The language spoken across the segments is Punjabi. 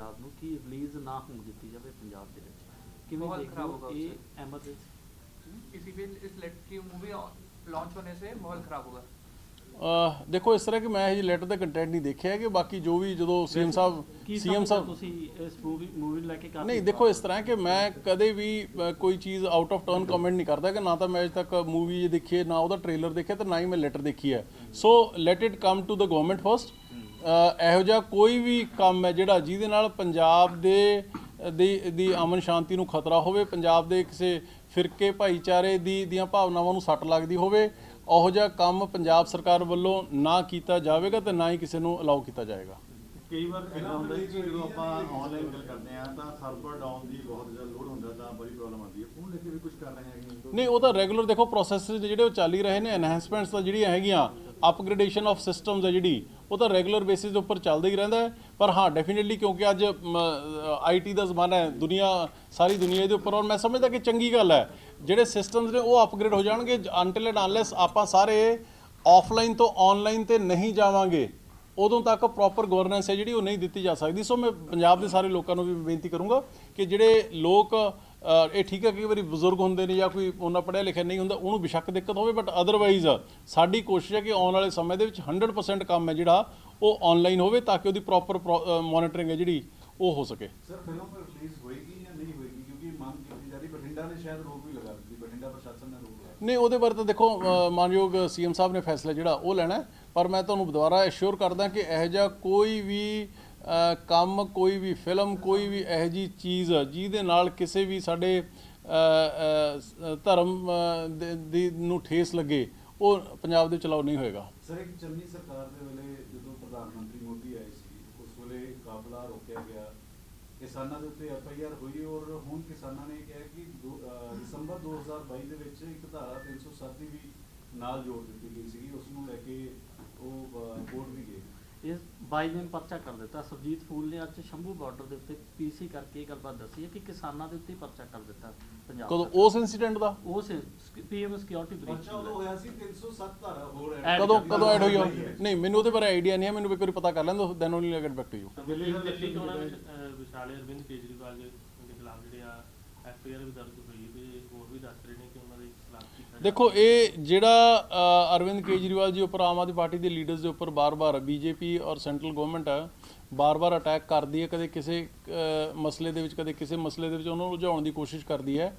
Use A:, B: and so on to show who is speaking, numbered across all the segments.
A: ਪੰਜਾਬ ਨੂੰ ਕਿ ਰਿਲੀਜ਼ ਨਾ ਹੋਣ ਦਿੱਤੀ ਜਾਵੇ ਪੰਜਾਬ ਦੇ ਵਿੱਚ ਕਿਵੇਂ
B: ਮਾਹੌਲ
A: ਦੇਖਦੇ
B: ਖਰਾਬ
A: ਹੋ
B: ਹੋਗਾ
A: ਇਹ ਐਮਰਜੈਂਸੀ
B: किसी भी इस लेट की मूवी लॉन्च होने से माहौल खराब होगा
C: ਅਹ ਦੇਖੋ ਇਸ ਤਰ੍ਹਾਂ ਕਿ ਮੈਂ ਇਹ ਜੀ ਲੈਟਰ ਦਾ ਕੰਟੈਂਟ ਨਹੀਂ ਦੇਖਿਆ ਕਿ ਬਾਕੀ ਜੋ ਵੀ ਜਦੋਂ ਸੀਐਮ ਸਾਹਿਬ
A: ਕੀ
C: ਸੀਐਮ
A: ਸਮਝਦੇ
C: ਸਾਹਿਬ
A: ਤੁਸੀਂ ਇਸ ਮੂਵੀ ਮੂਵੀ ਨੂੰ ਲੈ ਕੇ ਕਾਫੀ
C: ਨਹੀਂ ਦੇਖੋ ਇਸ ਤਰ੍ਹਾਂ ਹੈ ਕਿ ਮੈਂ ਕਦੇ ਵੀ ਅ, ਕੋਈ ਚੀਜ਼ ਆਊਟ ਆਫ ਟਰਨ ਕਮੈਂਟ ਨਹੀਂ ਕਰਦਾ ਕਿ ਨਾ ਤਾਂ ਮੈਂ ਅਜੇ ਤੱਕ ਮੂਵੀ ਦੇਖੀ ਹੈ ਨਾ ਉਹਦਾ ਟ੍ਰੇਲਰ ਦੇਖਿਆ ਤੇ ਨਾ ਹੀ ਮੈਂ ਲੈਟਰ ਦੇਖੀ ਹੈ so let it come to the government first ਇਹੋ ਜਿਹਾ ਕੋਈ ਵੀ ਕੰਮ ਹੈ ਜਿਹੜਾ ਜਿਹਦੇ ਨਾਲ ਪੰਜਾਬ ਦੇ ਦੀ ਦੀ ਅਮਨ ਸ਼ਾਂਤੀ ਨੂੰ ਖਤਰਾ ਹੋਵੇ ਪੰਜਾਬ ਦੇ ਕਿਸੇ ਫਿਰਕੇ ਭਾਈਚਾਰੇ ਦੀ ਦੀਆਂ ਭਾਵਨਾਵਾਂ ਨੂੰ ਸੱਟ ਲੱਗਦੀ ਹੋਵੇ ਉਹੋ ਜਿਹਾ ਕੰਮ ਪੰਜਾਬ ਸਰਕਾਰ ਵੱਲੋਂ ਨਾ ਕੀਤਾ ਜਾਵੇਗਾ ਤੇ ਨਾ ਹੀ ਕਿਸੇ ਨੂੰ ਅਲਾਉ ਕੀਤਾ ਜਾਏਗਾ।
D: ਕਈ ਵਾਰ ਇਦਾਂ ਹੁੰਦਾ ਹੈ ਕਿ ਜਦੋਂ ਆਪਾਂ ਆਨਲਾਈਨ ਗੱਲ ਕਰਦੇ ਆ ਤਾਂ ਸਰਵਰ ਡਾਊਨ ਦੀ ਬਹੁਤ ਜ਼ਿਆਦਾ ਲੋਡ ਹੁੰਦਾ ਤਾਂ ਬੜੀ ਪ੍ਰੋਬਲਮ ਆਉਂਦੀ ਹੈ। ਉਹਨੂੰ ਲੈ ਕੇ ਵੀ ਕੁਝ ਕਰ ਰਹੇ ਹੈਗੇ
C: ਨਹੀਂ ਉਹ ਤਾਂ ਰੈਗੂਲਰ ਦੇਖੋ ਪ੍ਰੋਸੈਸ ਜਿਹੜੇ ਉਹ ਚੱਲ ਹੀ ਰਹੇ ਨੇ ਐਨਹਾਂਸਮੈਂਟਸ ਤਾਂ ਜਿਹੜੀਆਂ ਹੈਗੀਆਂ ਅਪਗ੍ਰੇਡੇਸ਼ਨ ਆਫ ਸਿਸਟਮਸ ਹੈ ਜਿਹੜੀ, ਉਹ ਤਾਂ ਰੈਗੂਲਰ ਬੇਸਿਸ ਦੇ ਉੱਪਰ ਚੱਲਦਾ ਹੀ ਰਹਿੰਦਾ ਹੈ। ਪਰ ਹਾਂ ਡੈਫੀਨਿਟਲੀ ਕਿਉਂਕਿ ਅੱਜ ਆਈਟੀ ਦਾ ਜ਼ਮਾਨਾ ਹੈ, ਦੁਨੀਆ, ਸਾਰੀ ਦੁਨੀਆ ਦੇ ਉੱਪਰ ਔਰ ਮੈਂ ਸਮਝਦਾ ਕਿ ਚੰਗੀ ਗੱਲ ਹੈ, ਜਿਹੜੇ ਸਿਸਟਮਸ ਨੇ ਉਹ ਅਪਗ੍ਰੇਡ ਹੋ ਜਾਣਗੇ। ਅੰਟਿਲ ਐਂਡ ਅਨਲੈਸ ਆਪਾਂ ਸਾਰੇ ਆਫਲਾਈਨ ਤੋਂ ਆਨਲਾਈਨ ਤੇ ਨਹੀਂ ਜਾਵਾਂਗੇ, ਉਦੋਂ ਤੱਕ ਪ੍ਰੋਪਰ ਗਵਰਨੈਂਸ ਹੈ ਜਿਹੜੀ, ਉਹ ਨਹੀਂ ਦਿੱਤੀ ਜਾ ਸਕਦੀ। ਸੋ ਮੈਂ ਪੰਜਾਬ ਦੇ ਸਾਰੇ ਲੋਕਾਂ ਨੂੰ ਵੀ ਬੇਨਤੀ ਕਰੂੰਗਾ ਕਿ ਜਿਹੜੇ ਲੋਕ ਇਹ ਠੀਕ ਹੈ ਕਈ ਵਾਰੀ ਬਜ਼ੁਰਗ ਹੁੰਦੇ ਨੇ ਜਾਂ ਕੋਈ ਉਹਨਾਂ ਪੜ੍ਹਿਆ ਲਿਖਿਆ ਨਹੀਂ ਹੁੰਦਾ ਉਹਨੂੰ ਬਿਸ਼ੱਕ ਦਿੱਕਤ ਹੋਵੇ ਬਟ ਅਦਰਵਾਈਜ਼ ਸਾਡੀ ਕੋਸ਼ਿਸ਼ ਹੈ ਕਿ ਆਉਣ ਵਾਲੇ ਸਮੇਂ ਦੇ ਵਿੱਚ 100% ਕੰਮ ਹੈ ਜਿਹੜਾ ਉਹ ਆਨਲਾਈਨ ਹੋਵੇ ਤਾਂ ਕਿ ਉਹਦੀ ਪ੍ਰੋਪਰ ਮੋਨੀਟਰਿੰਗ ਹੈ ਜਿਹੜੀ ਉਹ ਹੋ ਸਕੇ
D: ਸਰ ਫਿਲਮ ਰਿਲੀਜ਼ ਹੋਏਗੀ ਜਾਂ ਨਹੀਂ ਹੋਏਗੀ ਕਿਉਂਕਿ ਮੰਗ ਕੀਤੀ ਜਾ ਰਹੀ ਬਠਿੰਡਾ ਨੇ ਸ਼ਾਇਦ ਰੋਕ ਵੀ ਲਗਾ ਦਿੱਤੀ ਬਠਿੰਡਾ ਪ੍ਰਸ਼ਾਸਨ ਨੇ ਰੋਕ ਲਿਆ
C: ਨਹੀਂ ਉਹਦੇ ਬਾਰੇ ਤਾਂ ਦੇਖੋ ਮਾਨਯੋਗ ਸੀਐਮ ਸਾਹਿਬ ਨੇ ਫੈਸਲਾ ਜਿਹੜਾ ਉਹ ਲੈਣਾ। ਪਰ ਮੈਂ ਤੁਹਾਨੂੰ ਦੁਬਾਰਾ ਅਸ਼ੋਰ ਕਰਦਾ ਕਿ ਇਹੋ ਜਿਹਾ ਕੋਈ ਵੀ ਕੰਮ ਕੋਈ ਵੀ ਫਿਲਮ ਕੋਈ ਵੀ ਇਹੋ ਜੀ ਚੀਜ਼ ਜਿਹਦੇ ਨਾਲ ਕਿਸੇ ਵੀ ਸਾਡੇ ਧਰਮ ਦੀ ਨੂੰ ਠੇਸ ਲੱਗੇ, ਉਹ ਪੰਜਾਬ ਦੇ ਚਲਾਓ ਨਹੀਂ ਹੋਏਗਾ।
D: ਸਰ, ਇੱਕ ਚੰਨੀ ਸਰਕਾਰ ਦੇ ਵੇਲੇ ਜਦੋਂ ਪ੍ਰਧਾਨ ਮੰਤਰੀ ਮੋਦੀ ਆਏ ਸੀ, ਉਸ ਵੇਲੇ ਕਾਫਲਾ ਰੋਕਿਆ ਗਿਆ। ਕਿਸਾਨਾਂ ਦੇ ਉੱਤੇ ਐਫ ਆਈ ਆਰ ਹੋਈ ਔਰ ਹੁਣ ਕਿਸਾਨਾਂ ਨੇ ਕਿਹਾ ਕਿ ਦੋ- ਅਹ ਦਸੰਬਰ 2022 ਦੇ ਵਿੱਚ ਇੱਕ ਧਾਰਾ 307 ਦੀ ਵੀ ਨਾਲ ਜੋੜ ਦਿੱਤੀ ਗਈ ਸੀ ਉਸ ਨੂੰ ਲੈ ਕੇ ਉਹ ਕੋਰਟ ਵੀ ਗਏ
A: ਇਸ ਬਾਈ ਦਿਨ ਪਰਚਾ ਕਰ ਦਿੱਤਾ ਸੁਰਜੀਤ ਫੂਲ ਨੇ ਅੱਜ ਸ਼ੰਭੂ ਬਾਰਡਰ ਦੇ ਉੱਤੇ ਪੀਸੀ ਕਰਕੇ ਇਹ ਗੱਲਬਾਤ ਦੱਸੀ ਹੈ ਕਿ ਕਿਸਾਨਾਂ ਦੇ ਉੱਤੇ ਹੀ ਪਰਚਾ ਕਰ ਦਿੱਤਾ ਪੰਜਾਬ
C: ਕਦੋਂ
A: ਸਰਕਾਰ।
C: ਉਸ ਇਨਸੀਡੈਂਟ ਦਾ
A: ਉਸ ਪੀਐਮ ਸਿਕਿਉਰਿਟੀ
D: ਪਰਚਾ ਉਦੋਂ
A: ਬ੍ਰੀਚ
D: ਹੋਇਆ ਸੀ 307 ਧਾਰਾ ਹੋਰ
A: add
C: ਕਦੋਂ ਕਦੋਂ ਐਡ ਹੋਈ ਉਹ?
D: ਹੈ।
C: ਨਹੀਂ ਮੈਨੂੰ ਉਹਦੇ ਬਾਰੇ ਆਈਡੀਆ ਨਹੀਂ ਹੈ ਮੈਨੂੰ ਇੱਕ ਵਾਰੀ ਪਤਾ ਕਰ ਲੈਣ then only get back to you
E: Delhi Delhi ਚੋਣਾਂ ਵਿੱਚ ਅਹ, ਵਿਸ਼ਾਲੇ ਅਰਵਿੰਦ ਕੇਜਰੀਵਾਲ ਦੇ ਦੇ ਖਿਲਾਫ ਜਿਹੜੇ ਆ ਐਫ ਆਈ ਆਰ ਵੀ ਦਰਜ ਹੋਈ ਹੈ ਤੇ ਹੋਰ ਵੀ ਦੱਸ ਰਹੇ ਨੇ ਕਿ ਉਹਨਾਂ
C: ਦੇਖੋ, ਇਹ ਜਿਹੜਾ ਅਰਵਿੰਦ ਕੇਜਰੀਵਾਲ ਜੀ ਉੱਪਰ ਆਮ ਆਦਮੀ ਪਾਰਟੀ ਦੇ ਲੀਡਰਸ ਦੇ ਉੱਪਰ ਬਾਰ-ਬਾਰ ਬੀਜੇਪੀ ਔਰ ਸੈਂਟਰਲ ਗਵਰਨਮੈਂਟ ਬਾਰ-ਬਾਰ ਅਟੈਕ ਕਰਦੀ ਹੈ, ਕਦੇ ਕਿਸੇ ਮਸਲੇ ਦੇ ਵਿੱਚ, ਕਦੇ ਕਿਸੇ ਮਸਲੇ ਦੇ ਵਿੱਚ ਉਹਨਾਂ ਨੂੰ ਉਲਝਾਉਣ ਦੀ ਕੋਸ਼ਿਸ਼ ਕਰਦੀ ਹੈ।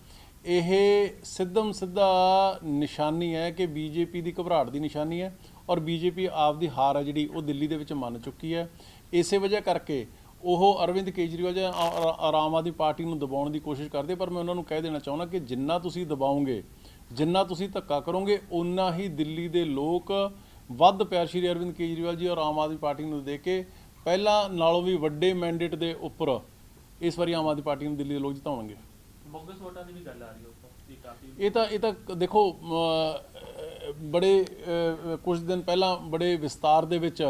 C: ਇਹ ਸਿੱਧਮ ਸਿੱਧਾ ਨਿਸ਼ਾਨੀ ਹੈ ਕਿ ਬੀਜੇਪੀ ਦੀ ਘਬਰਾਹਟ ਦੀ ਨਿਸ਼ਾਨੀ ਹੈ ਔਰ ਬੀਜੇਪੀ ਆਪ ਦੀ ਹਾਰ ਹੈ ਜਿਹੜੀ ਉਹ ਦਿੱਲੀ ਦੇ ਵਿੱਚ ਮੰਨ ਚੁੱਕੀ ਹੈ। ਇਸੇ ਵਜ੍ਹਾ ਕਰਕੇ ਉਹ ਅਰਵਿੰਦ ਕੇਜਰੀਵਾਲ ਜਾਂ ਆਮ ਆਦਮੀ ਪਾਰਟੀ ਨੂੰ ਦਬਾਉਣ ਦੀ ਕੋਸ਼ਿਸ਼ ਕਰਦੇ, ਪਰ ਮੈਂ ਉਹਨਾਂ ਨੂੰ ਕਹਿ ਦੇਣਾ ਚਾਹੁੰਦਾ ਕਿ ਜਿੰਨਾ ਤੁਸੀਂ ਦਬਾਓਗੇ ਜਿੰਨਾ ਤੁਸੀਂ ਧੱਕਾ ਕਰੋਗੇ ਉਨਾ ਹੀ ਦਿੱਲੀ ਦੇ ਲੋਕ ਵੱਧ ਪਿਆਰ। ਸ਼੍ਰੀ ਅਰਵਿੰਦ ਕੇਜਰੀਵਾਲ ਜੀ ਔਰ ਆਮ ਆਦਮੀ ਪਾਰਟੀ ਨੂੰ ਦੇ ਕੇ ਪਹਿਲਾਂ ਨਾਲੋਂ ਵੀ ਵੱਡੇ ਮੈਂਡੇਟ ਦੇ ਉੱਪਰ ਇਸ ਵਾਰੀ ਆਮ ਆਦਮੀ ਪਾਰਟੀ ਨੂੰ ਦਿੱਲੀ ਦੇ ਲੋਕ ਜਿਤਾਉਣਗੇ।
E: ਬੋਗਸ ਵੋਟਾਂ ਦੀ ਵੀ ਗੱਲ ਆ ਰਹੀ ਹੈ
C: ਇਹ ਤਾਂ ਇਹ ਤਾਂ ਦੇਖੋ ਬੜੇ ਕੁਝ ਦਿਨ ਪਹਿਲਾਂ ਬੜੇ ਵਿਸਤਾਰ ਦੇ ਵਿੱਚ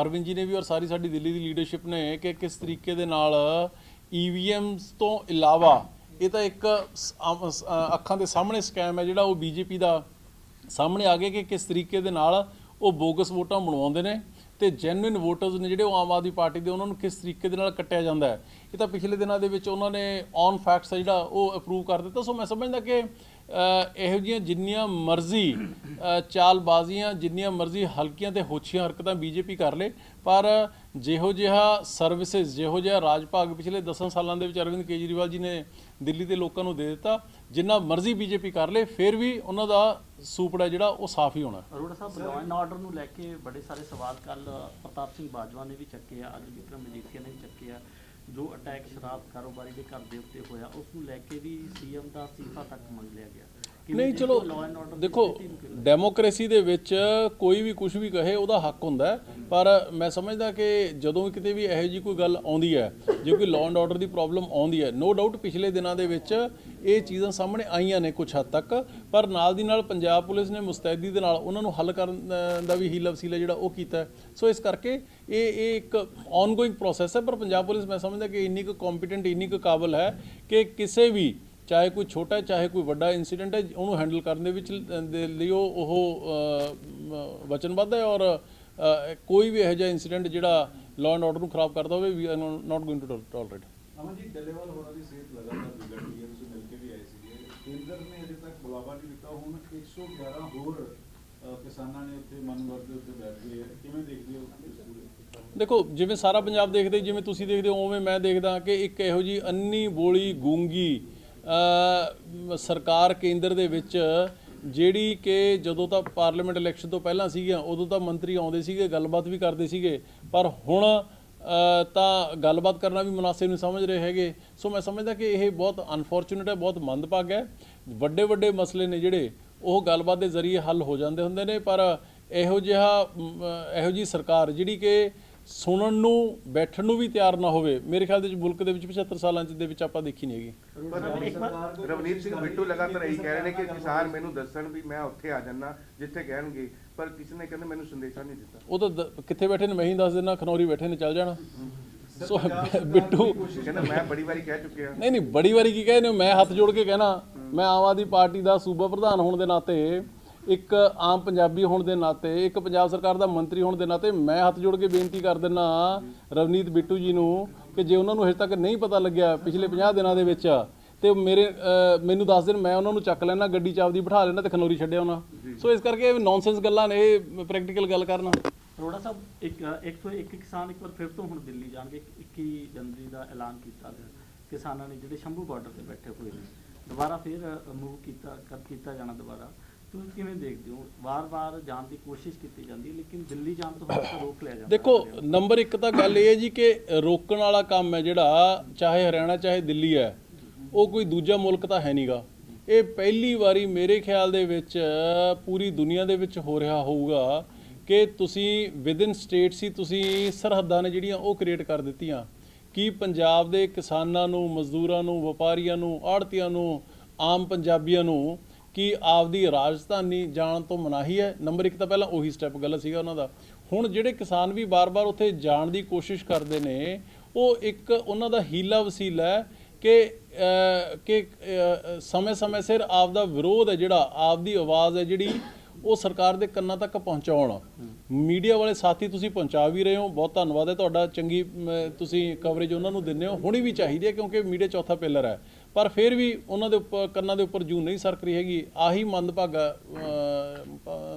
C: ਅਰਵਿੰਦ ਜੀ ਨੇ ਵੀ ਔਰ ਸਾਰੀ ਸਾਡੀ ਦਿੱਲੀ ਦੀ ਲੀਡਰਸ਼ਿਪ ਨੇ ਕਿ ਕਿਸ ਤਰੀਕੇ ਦੇ ਨਾਲ ਈਵੀਐਮਸ ਤੋਂ ਇਲਾਵਾ ਇਹ ਤਾਂ ਇੱਕ ਅੱਖਾਂ ਦੇ ਸਾਹਮਣੇ ਸਕੈਮ ਹੈ ਜਿਹੜਾ ਉਹ ਬੀਜੇਪੀ ਦਾ ਸਾਹਮਣੇ ਆ ਗਿਆ ਕਿ ਕਿਸ ਤਰੀਕੇ ਦੇ ਨਾਲ ਉਹ ਬੋਗਸ ਵੋਟਾਂ ਬਣਵਾਉਂਦੇ ਨੇ ਤੇ ਜੈਨੂਇਨ ਵੋਟਰਸ ਨੇ ਜਿਹੜੇ ਉਹ ਆਮ ਆਦਮੀ ਪਾਰਟੀ ਦੇ ਉਹਨਾਂ ਨੂੰ ਕਿਸ ਤਰੀਕੇ ਦੇ ਨਾਲ ਕੱਟਿਆ ਜਾਂਦਾ ਹੈ। ਇਹ ਤਾਂ ਪਿਛਲੇ ਦਿਨਾਂ ਦੇ ਵਿੱਚ ਉਹਨਾਂ ਨੇ ਔਨ ਫੈਕਟਸ ਜਿਹੜਾ ਉਹ ਅਪਰੂਵ ਕਰ ਦਿੱਤਾ। ਸੋ ਮੈਂ ਸਮਝਦਾ ਕਿ ਇਹੋ ਜਿਹੀਆਂ ਜਿੰਨੀਆਂ ਮਰਜ਼ੀ ਚਾਲਬਾਜ਼ੀਆਂ, ਜਿੰਨੀਆਂ ਮਰਜ਼ੀ ਹਲਕੀਆਂ ਤੇ ਹੋਛੀਆਂ ਹਰਕਤਾਂ ਬੀਜੇਪੀ ਕਰ ਲੇ, ਪਰ ਜਿਹੋ ਜਿਹਾ ਸਰਵਿਸਿਜ਼ ਜਿਹੋ ਜਿਹਾ ਰਾਜ ਭਾਗ ਪਿਛਲੇ 10 ਸਾਲਾਂ ਦੇ ਵਿੱਚ ਅਰਵਿੰਦ ਕੇਜਰੀਵਾਲ ਜੀ ਨੇ ਦਿੱਲੀ ਦੇ ਲੋਕਾਂ ਨੂੰ ਦੇ ਦਿੱਤਾ, ਜਿੰਨਾ ਮਰਜ਼ੀ ਬੀਜੇਪੀ ਕਰ ਲੇ, ਫਿਰ ਵੀ ਉਹਨਾਂ ਦਾ ਸੂਪੜਾ ਜਿਹੜਾ ਉਹ ਸਾਫ਼ ਹੀ ਹੋਣਾ।
A: Arora Sahib law and order ਨੂੰ ਲੈ ਕੇ ਬੜੇ ਸਾਰੇ ਸਵਾਲ ਕੱਲ ਪ੍ਰਤਾਪ ਸਿੰਘ ਬਾਜਵਾ ਨੇ ਵੀ ਚੱਕੇ ਆ ਅੱਜ ਵਿਕਰਮ ਮਜੀਠੀਆ ਨੇ ਵੀ ਚੱਕੇ ਆ। ਜੋ ਅਟੈਕ ਸ਼ਰਾਬ ਕਾਰੋਬਾਰੀ ਦੇ ਘਰ ਦੇ ਉੱਤੇ ਹੋਇਆ ਉਸ ਨੂੰ ਲੈ ਕੇ ਵੀ ਸੀਐਮ ਦਾ ਅਸਤੀਫਾ ਤੱਕ ਮੰਗ ਲਿਆ ਗਿਆ
C: ਨਹੀਂ ਚਲੋ ਦੇਖੋ? ਡੈਮੋਕ੍ਰੇਸੀ ਦੇ ਵਿੱਚ ਕੋਈ ਵੀ ਕੁਝ ਵੀ ਕਹੇ ਉਹਦਾ ਹੱਕ ਹੁੰਦਾ ਪਰ ਮੈਂ ਸਮਝਦਾ ਕਿ ਜਦੋਂ ਕਿਤੇ ਵੀ ਇਹੋ ਜੀ ਕੋਈ ਗੱਲ ਆਉਂਦੀ ਹੈ ਜੇ ਕੋਈ ਲਾਅ ਐਂਡ ਆਰਡਰ ਦੀ ਪ੍ਰੋਬਲਮ ਆਉਂਦੀ ਹੈ ਨੋ ਡਾਊਟ ਪਿਛਲੇ ਦਿਨਾਂ ਦੇ ਵਿੱਚ ਇਹ ਚੀਜ਼ਾਂ ਸਾਹਮਣੇ ਆਈਆਂ ਨੇ ਕੁਝ ਹੱਦ ਤੱਕ, ਪਰ ਨਾਲ ਦੀ ਨਾਲ ਪੰਜਾਬ ਪੁਲਿਸ ਨੇ ਮੁਸਤੈਦੀ ਦੇ ਨਾਲ ਉਹਨਾਂ ਨੂੰ ਹੱਲ ਕਰਨ ਦਾ ਵੀ ਹੀਲਾ ਵਸੀਲਾ ਜਿਹੜਾ ਉਹ ਕੀਤਾ ਸੋ ਇਸ ਕਰਕੇ ਇਹ ਇਹ ਇੱਕ ਆਨਗੋਇੰਗ ਪ੍ਰੋਸੈਸ ਹੈ, ਪਰ ਪੰਜਾਬ ਪੁਲਿਸ ਮੈਂ ਸਮਝਦਾ ਕਿ ਇੰਨੀ ਕੁ ਕੰਪੀਟੈਂਟ ਇੰਨੀ ਕੁ ਕਾਬਲ ਹੈ ਕਿ ਕਿਸੇ ਵੀ, ਚਾਹੇ ਕੋਈ ਛੋਟਾ, ਚਾਹੇ ਕੋਈ ਵੱਡਾ ਇਨਸੀਡੈਂਟ ਹੈ, ਉਹਨੂੰ ਹੈਂਡਲ ਕਰਨ ਦੇ ਵਿੱਚ ਦੇ ਲਈ ਉਹ ਵਚਨਬੱਧ ਹੈ ਔਰ ਕੋਈ ਵੀ ਇਹੋ ਜਿਹਾ ਇਨਸੀਡੈਂਟ ਜਿਹੜਾ ਲਾਅ ਐਂਡ ਆਰਡਰ ਨੂੰ ਖਰਾਬ ਕਰਦਾ ਹੋਵੇ we are not going to tolerate
D: Aman ji Dallewal ਹੋਰਾਂ ਦੀ ਸਿਹਤ ਲਗਾਤਾਰ ਵਿਗੜ ਰਹੀ ਹੈ ਤੁਸੀਂ ਮਿਲ ਕੇ ਵੀ ਆਏ ਸੀਗੇ ਕੇਂਦਰ ਨੇ ਅਜੇ ਤੱਕ ਬੁਲਾਵਾ ਨਹੀਂ ਦਿੱਤਾ, ਹੁਣ 111 ਹੋਰ ਕਿਸਾਨਾਂ ਨੇ ਉੱਥੇ ਮਨਵਰ ਦੇ ਉੱਤੇ ਬੈਠ ਗਏ ਕਿਵੇਂ ਦੇਖਦੇ ਹੋ
C: ਦੇਖੋ, ਜਿਵੇਂ ਸਾਰਾ ਪੰਜਾਬ ਦੇਖਦੇ, ਜਿਵੇਂ ਤੁਸੀਂ ਦੇਖਦੇ ਹੋ, ਉਵੇਂ ਮੈਂ ਦੇਖਦਾ ਕਿ ਇੱਕ ਇਹੋ ਜੀ ਅੰਨੀ ਬੋਲੀ ਗੂੰਗੀ ਸਰਕਾਰ ਕੇਂਦਰ ਦੇ ਵਿੱਚ, ਜਿਹੜੀ ਕਿ ਜਦੋਂ ਤਾਂ ਪਾਰਲੀਮੈਂਟ ਇਲੈਕਸ਼ਨ ਤੋਂ ਪਹਿਲਾਂ ਸੀਗੀਆਂ, ਉਦੋਂ ਤਾਂ ਮੰਤਰੀ ਆਉਂਦੇ ਸੀਗੇ, ਗੱਲਬਾਤ ਵੀ ਕਰਦੇ ਸੀਗੇ, ਪਰ ਹੁਣ ਤਾਂ ਗੱਲਬਾਤ ਕਰਨਾ ਵੀ ਮੁਨਾਸਿਬ ਨਹੀਂ ਸਮਝ ਰਹੇ ਹੈਗੇ। ਸੋ ਮੈਂ ਸਮਝਦਾ ਕਿ ਇਹ ਬਹੁਤ ਅਨਫੋਰਚੂਨੇਟ ਹੈ, ਬਹੁਤ ਮੰਦਭਾਗ ਹੈ। ਵੱਡੇ ਵੱਡੇ ਮਸਲੇ ਨੇ ਜਿਹੜੇ, ਉਹ ਗੱਲਬਾਤ ਦੇ ਜ਼ਰੀਏ ਹੱਲ ਹੋ ਜਾਂਦੇ ਹੁੰਦੇ ਨੇ, ਪਰ ਇਹੋ ਜਿਹਾ ਇਹੋ ਜੀ ਸਰਕਾਰ ਜਿਹੜੀ ਕਿ ਸੁਣਨ ਨੂੰ ਬੈਠਣ ਨੂੰ ਵੀ ਤਿਆਰ ਨਾ ਹੋਵੇ। ਮੇਰੇ ਖਿਆਲ ਦੇ ਵਿੱਚ ਮੁਲਕ ਦੇ ਵਿੱਚ 75 ਸਾਲਾਂ ਚ ਦੇ ਵਿੱਚ ਆਪਾਂ ਦੇਖੀ ਨਹੀਂ ਹੈਗੀ।
F: ਪਰ
A: ਇੱਕ ਵਾਰ
F: ਰਵਨੀਤ ਸਿੰਘ ਬਿੱਟੂ ਲਗਾਤਾਰ ਇਹੀ ਕਹਿ ਰਹੇ ਨੇ ਕਿ ਕਿਸਾਨ ਮੈਨੂੰ ਦੱਸਣ ਵੀ ਮੈਂ ਉੱਥੇ ਆ ਜਾਣਾ ਜਿੱਥੇ ਕਹਿਣਗੇ ਪਰ ਕਿਸੇ ਨੇ ਕਹਿੰਦੇ ਮੈਨੂੰ ਸੰਦੇਸ਼ਾ ਨਹੀਂ ਦਿੱਤਾ।
C: ਉਹ ਤਾਂ ਦ- ਕਿੱਥੇ ਬੈਠੇ ਨੇ ਮੈਂ ਹੀ ਦੱਸ ਦਿੰਦਾ ਖਨੌਰੀ ਬੈਠੇ ਨੇ ਚੱਲ ਜਾਣਾ। ਸੋ ਬਿੱਟੂ
F: ਕਹਿੰਦਾ ਮੈਂ ਬੜੀ ਵਾਰੀ ਕਹਿ ਚੁੱਕਿਆ।
C: ਨਹੀਂ ਨਹੀਂ ਬੜੀ ਵਾਰੀ ਕੀ ਕਹਿੰਦੇ ਹੋ? ਮੈਂ ਹੱਥ ਜੋੜ ਕੇ ਕਹਿਣਾ ਮੈਂ ਆਮ ਆਦਮੀ ਪਾਰਟੀ ਦਾ ਸੂਬਾ ਪ੍ਰਧਾਨ ਹੋਣ ਦੇ ਨਾਤੇ ਇੱਕ ਆਮ ਪੰਜਾਬੀ ਹੋਣ ਦੇ ਨਾਤੇ ਇੱਕ ਪੰਜਾਬ ਸਰਕਾਰ ਦਾ ਮੰਤਰੀ ਹੋਣ ਦੇ ਨਾਤੇ ਮੈਂ ਹੱਥ ਜੋੜ ਕੇ ਬੇਨਤੀ ਕਰ ਦਿੰਨਾ ਰਵਨੀਤ ਬਿੱਟੂ ਜੀ ਨੂੰ ਕਿ ਜੇ ਉਹਨਾਂ ਨੂੰ ਹਜੇ ਤੱਕ ਨਹੀਂ ਪਤਾ ਲੱਗਿਆ ਪਿਛਲੇ 50 ਦਿਨਾਂ ਦੇ ਵਿੱਚ ਤੇ ਮੇਰੇ ਮੈਨੂੰ ਦੱਸ ਦੇਣ ਮੈਂ ਉਹਨਾਂ ਨੂੰ ਚੱਕ ਲੈਣਾ ਗੱਡੀ ਚ ਆਪਦੀ ਬਿਠਾ ਲੈਣਾ ਤੇ ਖਨੌਰੀ ਛੱਡਿਆ ਉਹਨਾਂ। ਸੋ ਇਸ ਕਰਕੇ ਇਹ ਨੌਨਸੈਂਸ ਗੱਲਾਂ ਨੇ ਇਹ ਪ੍ਰੈਕਟੀਕਲ ਗੱਲ ਕਰਨਾ।
A: ਅਰੋੜਾ ਸਾਹਿਬ ਇੱਕ 101 ਕਿਸਾਨ ਇੱਕ ਵਾਰ ਫਿਰ ਤੋਂ ਹੁਣ ਦਿੱਲੀ ਜਾਣਗੇ 21 ਜਨਵਰੀ ਦਾ ਐਲਾਨ ਕੀਤਾ ਗਿਆ। ਕਿਸਾਨਾਂ ਨੇ ਜਿਹੜੇ ਸ਼ੰਭੂ ਬਾਰਡਰ ਤੇ ਬੈਠੇ ਹੋਏ ਨੇ ਦੁਬਾਰਾ ਫਿਰ ਮੂਵ ਕੀਤਾ ਕਰ ਕੀਤਾ ਜਾਣਾ ਦੁਬਾਰਾ। ਤੁਸੀਂ ਕਿਵੇਂ ਦੇਖਦੇ ਹੋ? ਵਾਰ-ਵਾਰ ਜਾਣ ਦੀ ਕੋਸ਼ਿਸ਼ ਕੀਤੀ ਜਾਂਦੀ ਹੈ ਲੇਕਿਨ ਦਿੱਲੀ ਜਾਣ ਤੋਂ ਹਮੇਸ਼ਾ ਰੋਕ ਲਿਆ ਜਾਂਦਾ
C: ਦੇਖੋ। ਨੰਬਰ 1 ਤਾਂ ਗੱਲ ਇਹ ਹੈ ਜੀ ਕਿ ਰੋਕਣ ਵਾਲਾ ਕੰਮ ਹੈ ਜਿਹੜਾ ਚਾਹੇ ਹਰਿਆਣਾ ਚਾਹੇ ਦਿੱਲੀ ਹੈ ਉਹ ਕੋਈ ਦੂਜਾ ਮੁਲਕ ਤਾਂ ਹੈ ਨਹੀਂਗਾ ਇਹ ਪਹਿਲੀ ਵਾਰੀ ਮੇਰੇ ਖਿਆਲ ਦੇ ਵਿੱਚ ਪੂਰੀ ਦੁਨੀਆ ਦੇ ਵਿੱਚ ਹੋ ਰਿਹਾ ਹੋਊਗਾ ਕਿ ਤੁਸੀਂ ਵਿਦਿਨ ਸਟੇਟਸ ਹੀ ਤੁਸੀਂ ਸਰਹੱਦਾਂ ਨੇ ਜਿਹੜੀਆਂ ਉਹ ਕ੍ਰੀਏਟ ਕਰ ਦਿੱਤੀਆਂ। ਕੀ ਪੰਜਾਬ ਦੇ ਕਿਸਾਨਾਂ ਨੂੰ ਮਜ਼ਦੂਰਾਂ ਨੂੰ ਵਪਾਰੀਆਂ ਨੂੰ ਆੜਤੀਆਂ ਨੂੰ ਆਮ ਪੰਜਾਬੀਆਂ ਨੂੰ ਕਿ ਆਪਦੀ ਰਾਜਧਾਨੀ ਜਾਣ ਤੋਂ ਮਨਾਹੀ ਹੈ। ਨੰਬਰ 1 ਤਾਂ ਪਹਿਲਾਂ ਉਹੀ ਸਟੈਪ ਗਲਤ ਸੀਗਾ ਉਹਨਾਂ ਦਾ। ਹੁਣ ਜਿਹੜੇ ਕਿਸਾਨ ਵੀ ਬਾਰ-ਬਾਰ ਉੱਥੇ ਜਾਣ ਦੀ ਕੋਸ਼ਿਸ਼ ਕਰਦੇ ਨੇ, ਉਹ ਇੱਕ ਉਹਨਾਂ ਦਾ ਹੀਲਾ ਵਸੀਲਾ ਹੈ ਕਿ ਕਿ ਸਮੇਂ-ਸਮੇਂ ਸਿਰ ਆਪਦਾ ਵਿਰੋਧ ਹੈ ਜਿਹੜਾ, ਆਪਦੀ ਆਵਾਜ਼ ਹੈ ਜਿਹੜੀ ਉਹ ਸਰਕਾਰ ਦੇ ਕੰਨਾਂ ਤੱਕ ਪਹੁੰਚਾਉਣ। ਮੀਡੀਆ ਵਾਲੇ ਸਾਥੀ ਤੁਸੀਂ ਪਹੁੰਚਾ ਵੀ ਰਹੇ ਹੋ। ਬਹੁਤ ਧੰਨਵਾਦ ਹੈ ਤੁਹਾਡਾ। ਚੰਗੀ ਤੁਸੀਂ ਕਵਰੇਜ ਉਹਨਾਂ ਨੂੰ ਦਿੰਦੇ ਹੋ। ਹੋਣੀ ਵੀ ਚਾਹੀਦੀ ਹੈ ਕਿਉਂਕਿ ਮੀਡੀਆ ਚੌਥਾ ਪਿਲਰ ਹੈ। ਪਰ ਫਿਰ ਵੀ ਉਹਨਾਂ ਦੇ ਉੱਪਰ ਕੰਨਾਂ ਦੇ ਉੱਪਰ ਜੂ ਨਹੀਂ ਸਰਕ ਰਹੀ ਹੈਗੀ। ਆਹੀ ਮੰਦਭਾਗਾ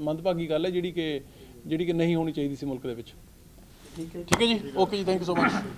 C: ਮੰਦਭਾਗੀ ਗੱਲ ਹੈ ਜਿਹੜੀ ਕਿ ਜਿਹੜੀ ਕਿ ਨਹੀਂ ਹੋਣੀ ਚਾਹੀਦੀ ਸੀ ਮੁਲਕ ਦੇ ਵਿੱਚ।
A: ਠੀਕ ਹੈ
C: ਠੀਕ ਹੈ ਜੀ? ਓਕੇ ਜੀ ਥੈਂਕ ਯੂ ਸੋ ਮਚ